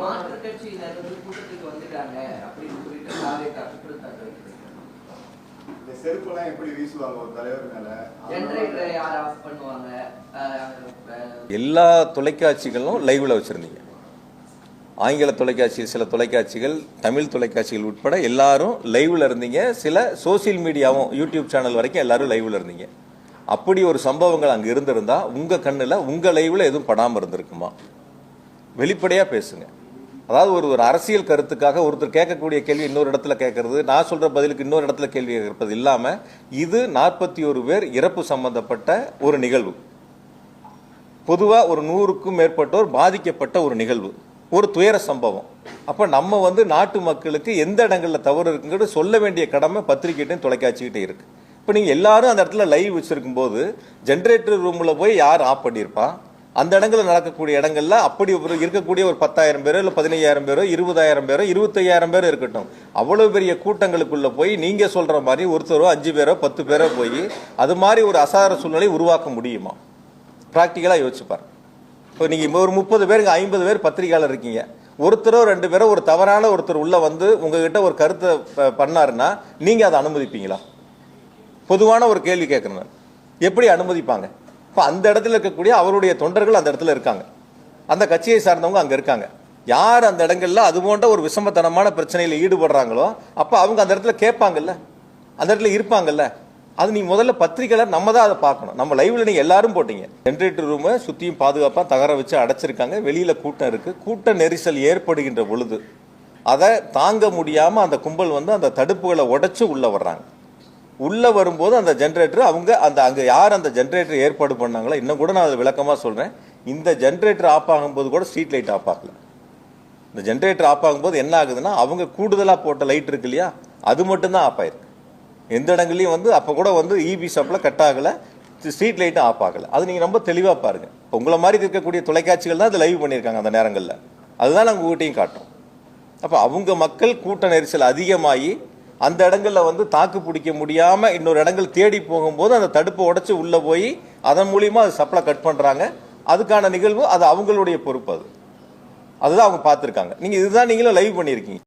மாற்றுக் கட்சியினர் வந்து கூட்டத்துக்கு வந்துட்டாங்க அப்படின்னு சொல்லிட்டு தாவேக்கா குற்றச்சாட்டு. இந்த செருப்பெல்லாம் எப்படி வீசுவாங்க ஒரு தலைவர் மேல? ஜெனரேட்டரை யார் ஆஃப் பண்ணுவாங்க? எல்லா தொலைக்காட்சிகளும் லைவ்ல வச்சிருந்தீங்க. ஆங்கில தொலைக்காட்சி சில தொலைக்காட்சிகள் தமிழ் தொலைக்காட்சிகள் உட்பட எல்லாரும் லைவ்ல இருந்தீங்க. சில சோசியல் மீடியாவும் யூடியூப் சேனல் வரைக்கும் எல்லாரும் லைவ்ல இருந்தீங்க. அப்படி ஒரு சம்பவங்கள் அங்க இருந்திருந்தா உங்க கண்ணுல உங்க லைவ்ல எதுவும் படாம இருந்திருக்குமா? வெளிப்படையாக பேசுங்க. அதாவது ஒரு ஒரு அரசியல் கருத்துக்காக ஒருத்தர் கேட்கக்கூடிய கேள்வி இன்னொரு இடத்துல கேட்கறது நான் சொல்ற பதிலுக்கு இன்னொரு இடத்துல கேள்வி கேட்கறது இல்லாமல் இது நாற்பத்தி ஒரு பேர் இறப்பு சம்பந்தப்பட்ட ஒரு நிகழ்வு. பொதுவாக ஒரு நூறுக்கும் மேற்பட்டோர் பாதிக்கப்பட்ட ஒரு நிகழ்வு. ஒரு துயர சம்பவம். அப்போ நம்ம வந்து நாட்டு மக்களுக்கு எந்த இடங்களில் தவறு இருக்குங்கிறது சொல்ல வேண்டிய கடமை பத்திரிகைட்டையும் தொலைக்காட்சிகிட்டே இருக்கு. இப்போ நீங்கள் எல்லாரும் அந்த இடத்துல லைவ் வச்சுருக்கும் போது ஜென்ரேட்டர் ரூமில் போய் யார் ஆஃப் பண்ணியிருப்பா? அந்த இடங்களில் நடக்கக்கூடிய இடங்கள்ல அப்படி ஒரு இருக்கக்கூடிய ஒரு பத்தாயிரம் பேரோ இல்லை பதினையாயிரம் பேரோ இருபதாயிரம் பேரோ இருபத்தையாயிரம் பேரோ இருக்கட்டும். அவ்வளோ பெரிய கூட்டங்களுக்குள்ள போய் நீங்கள் சொல்கிற மாதிரி ஒருத்தரோ அஞ்சு பேரோ பத்து பேரோ போய் அது மாதிரி ஒரு அசார சூழ்நிலை உருவாக்க முடியுமா? ப்ராக்டிக்கலாக யோசிச்சுப்பார் இப்போ நீங்கள் ஒரு முப்பது பேருங்க ஐம்பது பேர் பத்திரிகையாளர் இருக்கீங்க. ஒருத்தரோ ரெண்டு பேரோ ஒரு தவறான ஒருத்தர் உள்ளே வந்து உங்ககிட்ட ஒரு கருத்தை பண்ணாருன்னா நீங்கள் அதை அனுமதிப்பீங்களா? பொதுவான ஒரு கேள்வி கேட்குறேன் எப்படி அனுமதிப்பாங்க? இப்போ அந்த இடத்துல இருக்கக்கூடிய அவருடைய தொண்டர்கள் அந்த இடத்துல இருக்காங்க. அந்த கட்சியை சார்ந்தவங்க அங்கே இருக்காங்க. யார் அந்த இடங்கள்ல அது போன்ற ஒரு விஷமத்தனமான பிரச்சனையில் ஈடுபடுறாங்களோ அப்போ அவங்க அந்த இடத்துல கேட்பாங்கல்ல. அந்த இடத்துல இருப்பாங்கல்ல. அது நீ முதல்ல பத்திரிக்கையாளர் நம்ம தான் அதை பார்க்கணும். நம்ம லைவில் நீங்கள் எல்லாரும் போட்டீங்க. ஜென்ரேட்டர் ரூமை சுற்றியும் பாதுகாப்பாக தகர வச்சு அடைச்சிருக்காங்க. வெளியில் கூட்டம் இருக்குது கூட்ட நெரிசல் ஏற்படுகின்ற பொழுது அதை தாங்க முடியாமல் அந்த கும்பல் வந்து அந்த தடுப்புகளை உடைச்சு உள்ளே வர்றாங்க. உள்ளே வரும்போது அந்த ஜென்ரேட்டர் அவங்க அந்த அங்கே யார் அந்த ஜென்ரேட்டர் ஏற்பாடு பண்ணாங்களோ இன்னும் கூட நான் அதை விளக்கமாக சொல்கிறேன் இந்த ஜென்ரேட்டர் ஆஃப் ஆகும்போது கூட ஸ்ட்ரீட் லைட் ஆஃப் ஆகல. இந்த ஜென்ரேட்டர் ஆஃப் ஆகும்போது என்ன ஆகுதுன்னா அவங்க கூடுதலாக போட்ட லைட் இருக்கு இல்லையா அது மட்டும்தான் ஆஃப் ஆயிருக்கு. எந்த இடங்கள்லையும் வந்து அப்போ கூட வந்து இபி ஷாப்பில் கட் ஆகலை ஸ்ட்ரீட் லைட்டும் ஆஃப் ஆகலை. அது நீங்கள் ரொம்ப தெளிவாக பாருங்கள் இப்போ உங்களை மாதிரி இருக்கக்கூடிய தொலைக்காட்சிகள் தான் அது லைவ் பண்ணியிருக்காங்க அந்த நேரங்களில். அதுதான் நாங்கள் உங்ககிட்டையும் காட்டுறோம். அப்போ அவங்க மக்கள் கூட்ட நெரிசல் அதிகமாகி அந்த இடங்களில் வந்து தாக்கு பிடிக்க முடியாமல் இன்னொரு இடங்கள் தேடி போகும்போது அந்த தடுப்பை உடச்சி உள்ளே போய் அதன் மூலியமாக அது சப்ளை கட் பண்ணுறாங்க அதுக்கான நிகழ்வு அது அவங்களுடைய பொறுப்பு அது. அதுதான் அவங்க பார்த்துருக்காங்க. நீங்கள் இதுதான் நீங்களும் லைவ் பண்ணியிருக்கீங்க.